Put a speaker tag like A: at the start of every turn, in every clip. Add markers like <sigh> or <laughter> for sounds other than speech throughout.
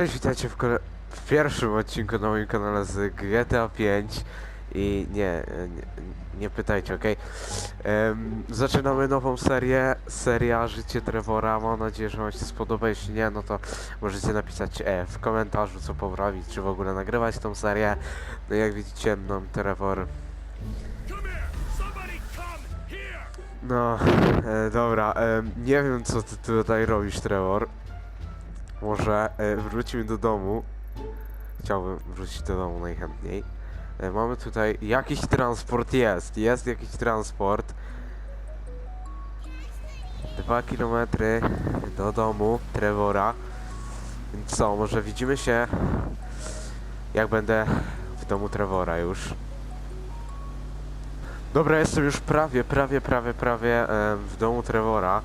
A: Cześć, witajcie w, kole- w pierwszym odcinku na moim kanale z GTA 5 i nie, e, nie, nie pytajcie, okej? Em, zaczynamy nową serię, seria Życie Trevora, mam nadzieję, że wam się spodoba, jeśli nie, no to możecie napisać e, w komentarzu, co poprawić, czy w ogóle nagrywać tą serię. No jak widzicie, no Trevor, no, e, dobra, em, nie wiem, co ty tutaj robisz, Trevor. Może e, wrócimy do domu. Chciałbym wrócić do domu najchętniej. E, mamy tutaj jakiś transport, jest, jest jakiś transport. Dwa kilometry do domu Trevora. Więc co, może widzimy się jak będę w domu Trevora już. Dobra, jestem już prawie, prawie, prawie, prawie em, w domu Trevora.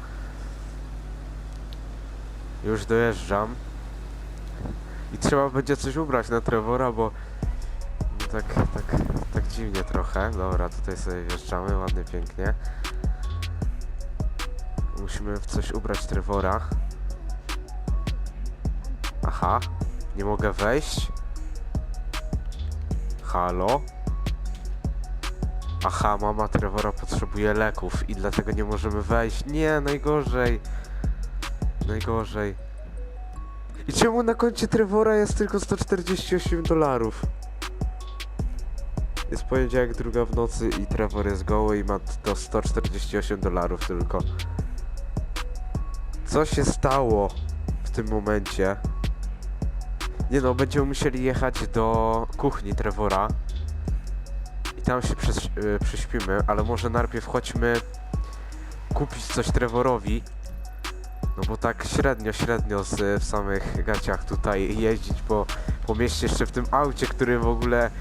A: Już dojeżdżam. I trzeba będzie coś ubrać na Trevora, bo no tak, tak, tak dziwnie trochę. Dobra, tutaj sobie wjeżdżamy, ładnie, pięknie. Musimy w coś ubrać Trevora. Aha, nie mogę wejść. Halo? Aha, mama Trevora potrzebuje leków i dlatego nie możemy wejść. Nie, najgorzej. Najgorzej. I czemu na koncie Trevora jest tylko 148 dolarów? Jest poniedziałek, druga w nocy i Trevor jest goły i ma to 148 dolarów tylko. Co się stało w tym momencie? Nie no, będziemy musieli jechać do kuchni Trevora i tam się y, prześpimy, ale może najpierw chodźmy kupić coś Trevorowi. No bo tak średnio, średnio z, w samych gaciach tutaj jeździć po, po mieście jeszcze w tym aucie, który w ogóle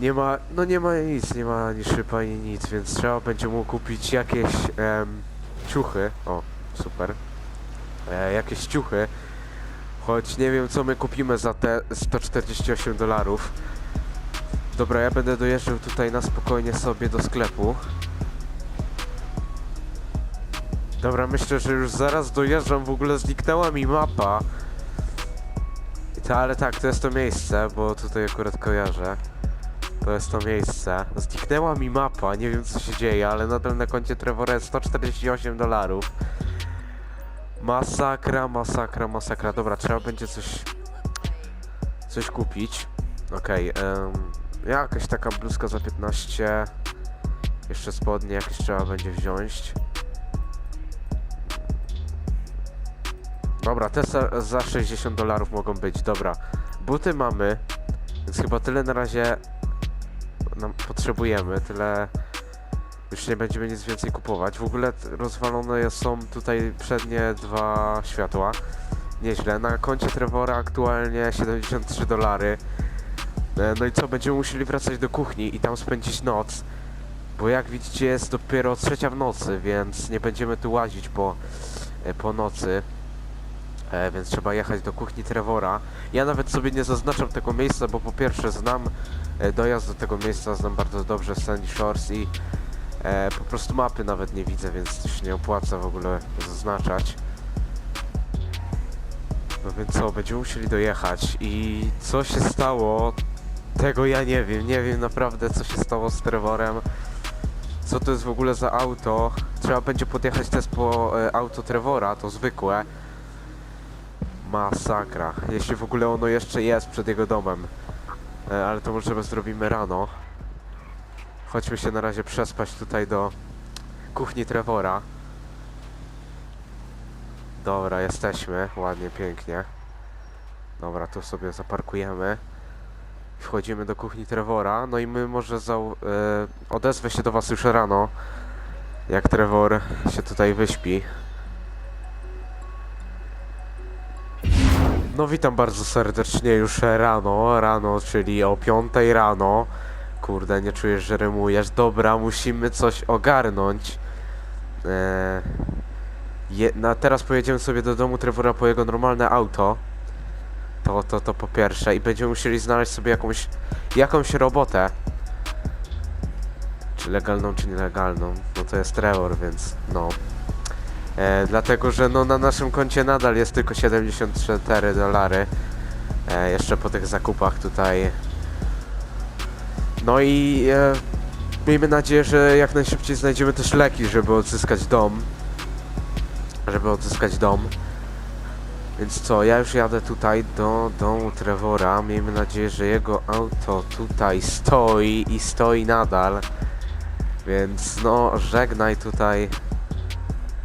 A: nie ma, no nie ma nic, nie ma ani szyb ani nic, więc trzeba będzie mu kupić jakieś em, ciuchy, o super, e, jakieś ciuchy, choć nie wiem co my kupimy za te 148 dolarów. Dobra, ja będę dojeżdżał tutaj na spokojnie sobie do sklepu. Dobra, myślę, że już zaraz dojeżdżam, w ogóle zniknęła mi mapa. To, ale tak, to jest to miejsce, bo tutaj akurat kojarzę. To jest to miejsce. Zniknęła mi mapa, nie wiem co się dzieje, ale nadal na koncie Trevora jest 148 dolarów. Masakra, masakra, masakra. Dobra, trzeba będzie coś... Coś kupić. Okej, okay, jakaś taka bluzka za 15. Jeszcze spodnie jakieś trzeba będzie wziąć. Dobra, te za, za 60 dolarów mogą być, dobra. Buty mamy, więc chyba tyle na razie nam potrzebujemy, tyle już nie będziemy nic więcej kupować. W ogóle rozwalone są tutaj przednie dwa światła. Nieźle. Na koncie Trevora aktualnie 73 dolary. E, No i co, będziemy musieli wracać do kuchni i tam spędzić noc. Bo jak widzicie jest dopiero trzecia w nocy, więc nie będziemy tu łazić po, e, po nocy. E, więc trzeba jechać do kuchni Trevora. Ja nawet sobie nie zaznaczam tego miejsca, bo po pierwsze znam e, dojazd do tego miejsca, znam bardzo dobrze Sandy Shores i e, po prostu mapy nawet nie widzę, więc to się nie opłaca w ogóle zaznaczać. No więc co, będziemy musieli dojechać i co się stało, tego ja nie wiem, nie wiem naprawdę co się stało z Trevorem. Co to jest w ogóle za auto? Trzeba będzie podjechać też po e, auto Trevora, to zwykłe. Masakra. Jeśli w ogóle ono jeszcze jest przed jego domem. E, ale to może zrobimy rano. Chodźmy się na razie przespać tutaj do kuchni Trevora. Dobra, jesteśmy. Ładnie, pięknie. Dobra, tu sobie zaparkujemy. Wchodzimy do kuchni Trevora. No i my może zau- e, odezwę się do was już rano. Jak Trevor się tutaj wyśpi. No witam bardzo serdecznie już rano, rano, czyli o 5 rano. Kurde, nie czujesz, że rymujesz. Dobra, musimy coś ogarnąć. Eee, je, na, teraz pojedziemy sobie do domu Trevora po jego normalne auto. To, to, to po pierwsze. I będziemy musieli znaleźć sobie jakąś, jakąś robotę. Czy legalną, czy nielegalną. No to jest Trevor, więc no. E, dlatego, że no na naszym koncie nadal jest tylko 74 dolary. E, jeszcze po tych zakupach tutaj. No i e, miejmy nadzieję, że jak najszybciej znajdziemy też leki, żeby odzyskać dom. Żeby odzyskać dom. Więc co, ja już jadę tutaj do domu Trevora. Miejmy nadzieję, że jego auto tutaj stoi i stoi nadal. Więc no, żegnaj tutaj.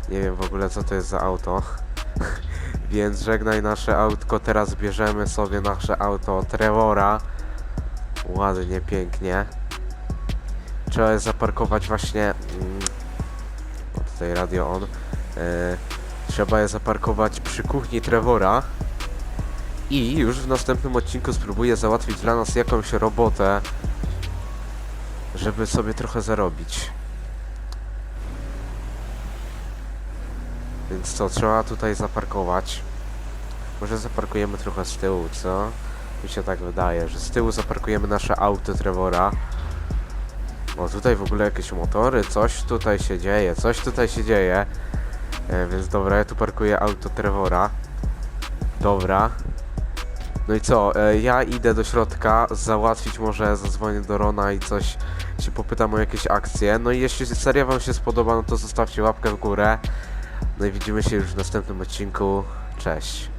A: Nie wiem w ogóle co to jest za auto. <laughs> Więc żegnaj nasze autko. Teraz bierzemy sobie nasze auto Trevora. Ładnie, pięknie. Trzeba je zaparkować właśnie. Mm, o, tutaj radio on. E, trzeba je zaparkować przy kuchni Trevora. I już w następnym odcinku spróbuję załatwić dla nas jakąś robotę, żeby sobie trochę zarobić. Więc co, trzeba tutaj zaparkować. Może zaparkujemy trochę z tyłu, co? Mi się tak wydaje, że z tyłu zaparkujemy nasze auto Trevora. O, tutaj w ogóle jakieś motory, coś tutaj się dzieje, coś tutaj się dzieje. E, więc dobra, ja tu parkuję auto Trevora. Dobra. No i co, e, ja idę do środka, załatwić może, zadzwonię do Rona i coś się popytam o jakieś akcje. No i jeśli seria wam się spodoba, no to zostawcie łapkę w górę. No i widzimy się już w następnym odcinku. Cześć.